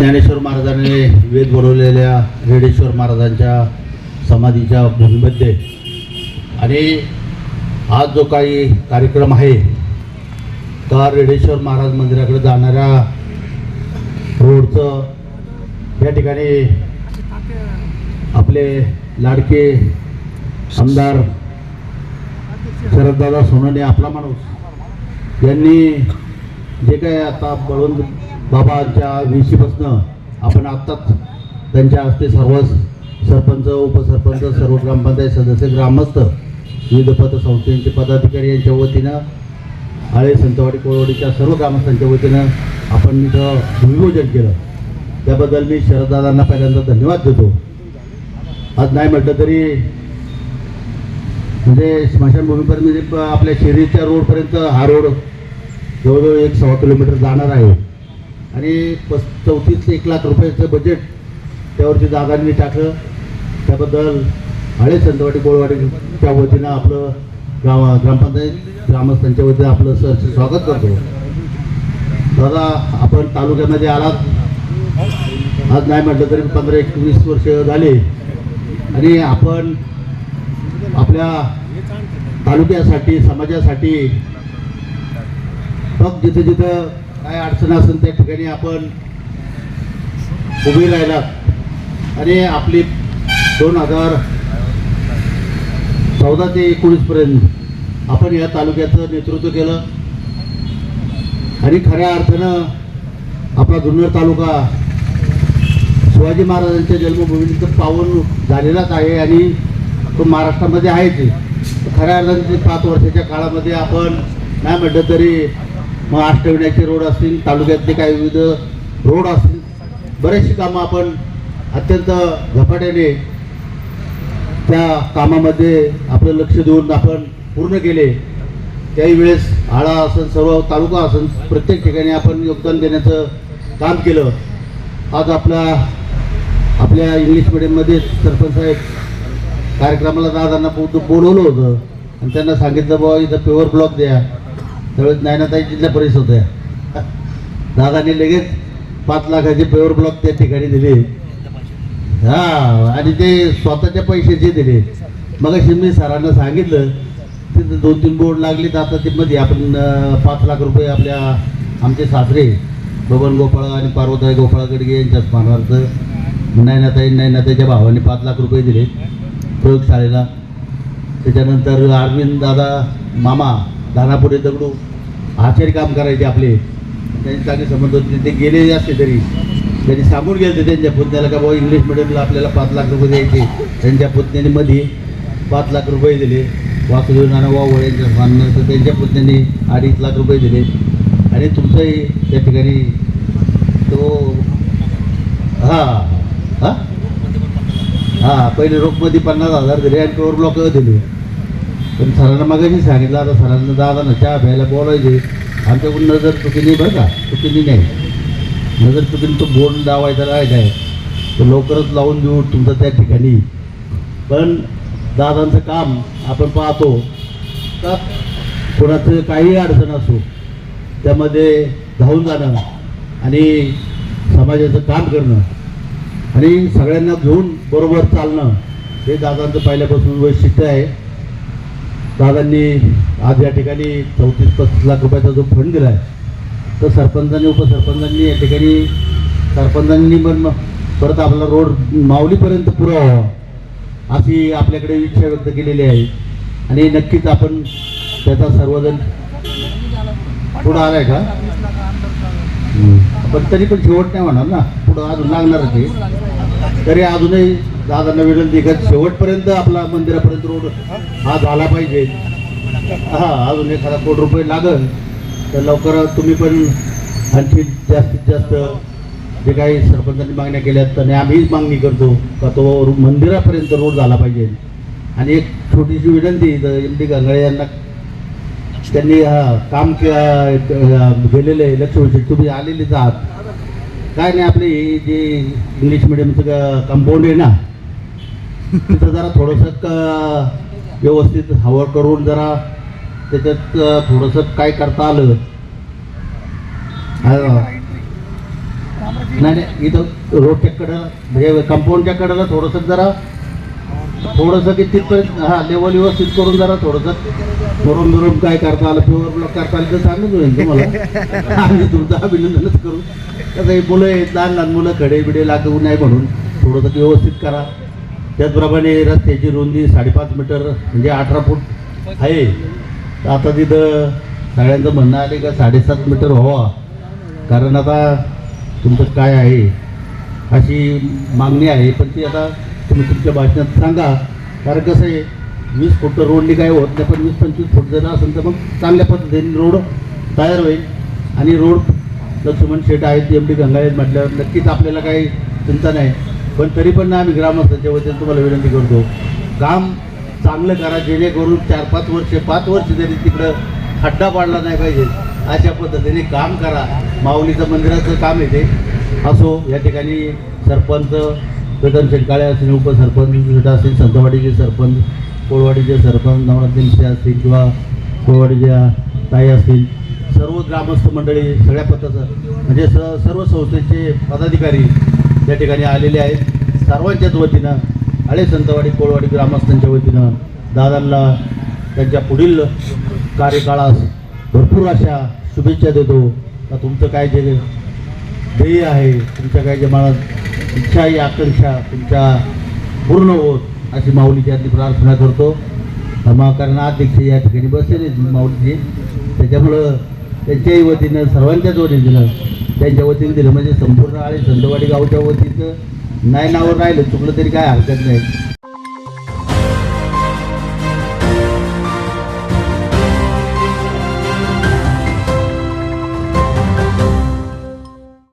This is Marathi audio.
ज्ञानेश्वर महाराजांनी वेद बनवलेल्या रेडेश्वर महाराजांच्या समाधीच्या भूमीमध्ये. आणि आज जो काही कार्यक्रम आहे त्या रेडेश्वर महाराज मंदिराकडे जाणाऱ्या रोडचं या ठिकाणी आपले लाडके आमदार शरददादा सोनवणे आपला माणूस यांनी जे काय आता बळवंत बाबांच्या विशीपासनं आपण आत्ताच त्यांच्या हस्ते सर्व सरपंच उपसरपंच सर्व ग्रामपंचायत सदस्य ग्रामस्थ विविध पतसंस्थेचे पदाधिकारी यांच्या वतीनं आळे संतवाडी कोळवडीच्या सर्व ग्रामस्थांच्या वतीनं आपण इथं भूमिपूजन केलं. त्याबद्दल मी शरददादांना पहिल्यांदा धन्यवाद देतो. आज नाही म्हटलं तरी म्हणजे स्मशानभूमीपर्यंत म्हणजे आपल्या शेरीच्या रोडपर्यंत हा रोड जवळजवळ एक सव्वा किलोमीटर जाणार आहे. आणि पस चौतीस ते एक लाख रुपयाचं बजेट त्यावरती दादांनी टाकलं. त्याबद्दल हळे संतवाडी कोळवाडीच्या वतीनं आपलं गाव ग्रामपंचायत ग्रामस्थांच्या वतीनं आपलं सहर्ष स्वागत करतो. दादा आपण तालुक्यामध्ये आलात. आज नाही म्हटलं तरी पंधरा एकवीस वर्ष झाले. आणि आपण आपल्या तालुक्यासाठी समाजासाठी मग जिथं जिथं काय अडचण असेल त्या ठिकाणी आपण उभी राहिला. आणि आपली दोन हजार चौदा ते एकोणीसपर्यंत आपण या तालुक्याचं नेतृत्व केलं. आणि खऱ्या अर्थानं आपला जुन्नर तालुका शिवाजी महाराजांच्या जन्मभूमीचं पावन झालेलाच आहे आणि तो महाराष्ट्रामध्ये आहेच ते. खऱ्या अर्थानं पाच वर्षाच्या काळामध्ये आपण नाही म्हटलं तरी मग आष्टविण्याचे रोड असतील तालुक्यातले काही विविध रोड असतील बरेचशी कामं आपण अत्यंत झपाट्याने त्या कामामध्ये आपलं लक्ष देऊन आपण पूर्ण केले. त्याही वेळेस आळा असेल सर्व तालुका असेल प्रत्येक ठिकाणी आपण योगदान देण्याचं काम केलं. आज आपला आपल्या इंग्लिश मिडियममध्ये सरपंच साहेब कार्यक्रमाला दादांना बोलवलं होतं. आणि त्यांना सांगितलं बाबा इथं पेवर ब्लॉक द्या. त्यावेळेस ज्ञानाताई जिल्हा परिषद होत्या. दादाने लगेच पाच लाखाचे पेवर ब्लॉक त्या ठिकाणी दिले. हा आणि ते स्वतःच्या पैशाचे दिले. मग मी सरांना सांगितलं तिथं दोन तीन बोर्ड लागले तर आता ते मध्ये आपण पाच लाख रुपये आपल्या आमचे सासरे बबन गोपाळ आणि पार्वताई गोपाळ गडगे यांच्या स्मरणार्थ नैनाताई नैनाताईच्या भावाने पाच लाख रुपये दिले. प्रयोगशाळेला. त्याच्यानंतर अरविंद दादा मामा दानापुरे दगडू आचारी काम करायचे आपले. त्यांचे चांगले संबंध होते. ते गेले असते तरी. त्यांनी सांगून गेले होते त्यांच्या पुतण्याला का बाबा इंग्लिश मिडियमला आपल्याला पाच लाख रुपये द्यायचे. त्यांच्या पुतण्याने मध्ये पाच लाख रुपये दिले. वासुदेव नाना वावळ यांच्या मानण्याचं त्यांच्या पुतण्याने अडीच लाख रुपये दिले. आणि तुमचंही त्या ठिकाणी तो हां हां? हां पहिले रोखमध्ये पन्नास हजार दिले आणि पेवर ब्लॉक दिले. पण सरांना मगाशी सांगितलं. आता सरांना दादा ना चहा प्यायला बोलायचे. आमच्याकडून नजर चुकीने बरं का? चुकीने नाही. नजर चुकीने तो बोर्ड लावायचा राहायचा आहे. तो लवकरच लावून देऊ तुमचं त्या ठिकाणी. पण दादांचं काम आपण पाहतो का? कोणाचं काही अडचण असो त्यामध्ये धावून जाणं आणि समाजाचं काम करणं आणि सगळ्यांना घेऊन बरोबर चालणं हे दादांचं पहिल्यापासून वैशिष्ट्य आहे. दादांनी आज या ठिकाणी चौतीस पस्तीस लाख रुपयाचा जो फंड दिला आहे तर सरपंचांनी उपसरपंचांनी या ठिकाणी सरपंचांनी पण परत आपला रोड माऊलीपर्यंत पुरावा अशी आपल्याकडे इच्छा व्यक्त केलेली आहे. आणि नक्कीच आपण त्याचा सर्वजण पुढं आलाय का. पण तरी पण शेवट नाही होणार ना? पुढं अजून लागणारच आहे. तरी अजूनही दादांना विनंती देखत शेवटपर्यंत आपला मंदिरापर्यंत रोड हा झाला पाहिजे. हा अजून एखादा कोटी रुपये लागल तर लवकर तुम्ही पण आणखी जास्तीत जास्त जे काही सरपंचांनी मागण्या केल्यात त्याने आम्हीच मागणी करतो का तो मंदिरापर्यंत रोड झाला पाहिजे. आणि एक छोटीशी विनंती एम डी गांगळे यांना त्यांनी काम गेलेलं आहे लक्ष्मी तुम्ही आलेलेच आहात. काय नाही आपले जे इंग्लिश मिडियमचं कंपाऊंड आहे ना तिथं जरा थोडंसं व्यवस्थित हवं करून जरा त्याच्यात थोडंसं काय करता आलं. नाही नाही इथं रोडच्या कडेला म्हणजे कंपाऊंडच्या कडेला थोडंसं जरा थोडंसं की तिथपर्यंत हां लेवल व्यवस्थित करून जरा थोडंसं मुरुम बिरुम काय करता आलं प्युअर ब्लॉक करता आलं तर सांगत होईल तुम्हाला. आम्ही तुमचं अभिनंदनच करू. कसं हे मुलं आहेत लहान लहान मुलं खडे बिडे लागू नाही म्हणून थोडंसं व्यवस्थित करा. त्याचप्रमाणे रस्त्याची रुंदी साडेपाच मीटर म्हणजे अठरा फूट आहे. तर आता तिथं सगळ्यांचं म्हणणं आले का साडेसात मीटर व्हावा. कारण आता तुमचं काय आहे अशी मागणी आहे. पण ती आता तुम्ही तुमच्या भाषणात सांगा. कारण कसं आहे वीस फूट रोडनी काय होत नाही पण वीस पंचवीस फूट जर असेल तर मग चांगल्या पद्धतीने रोड तयार होईल. आणि रोड लक्ष्मण शेट आहेत एम डी गंगाळे म्हटल्यावर नक्कीच आपल्याला काही चिंता नाही. पण तरी पण आम्ही ग्रामस्थांच्या वतीने तुम्हाला विनंती करतो काम चांगलं करा जेणेकरून चार पाच वर्ष पाच वर्ष तरी तिकडं खड्डा पाडला नाही पाहिजे अशा पद्धतीने काम करा. माऊलीचं मंदिराचं काम येते असो या ठिकाणी सरपंच प्रथम शेटकाळे असतील उपसरपंच असतील संतवाडीचे सरपंच कोळवाडीचे सरपंच नवरात्रीचे असतील किंवा कोळवाडीच्या ताई असतील सर्व ग्रामस्थ मंडळी सगळ्या पद्धतीचं म्हणजे स सर्व संस्थेचे पदाधिकारी या ठिकाणी आलेले आहेत. सर्वांच्याच वतीनं आळे संतवाडी कोळवाडी ग्रामस्थांच्या वतीनं दादांना त्यांच्या पुढील कार्यकाळास भरपूर अशा शुभेच्छा देतो. का तुमचं काय जे ध्येय आहे तुमच्या काय जे मनात इच्छा आकांक्षा तुमच्या पूर्ण होत अशी माऊलीची आधी प्रार्थना करतो. मग अध्यक्ष या ठिकाणी बसलेले आहेत माऊलीचे त्याच्यामुळं त्यांच्याही वतीनं सर्वांच्याच वतीनं त्यांच्या वतीने दिलं. म्हणजे संपूर्ण आणि संतवाडी गावच्या वतीचं नाही नावर राहिलं चुकलं तरी काय हरकत नाही.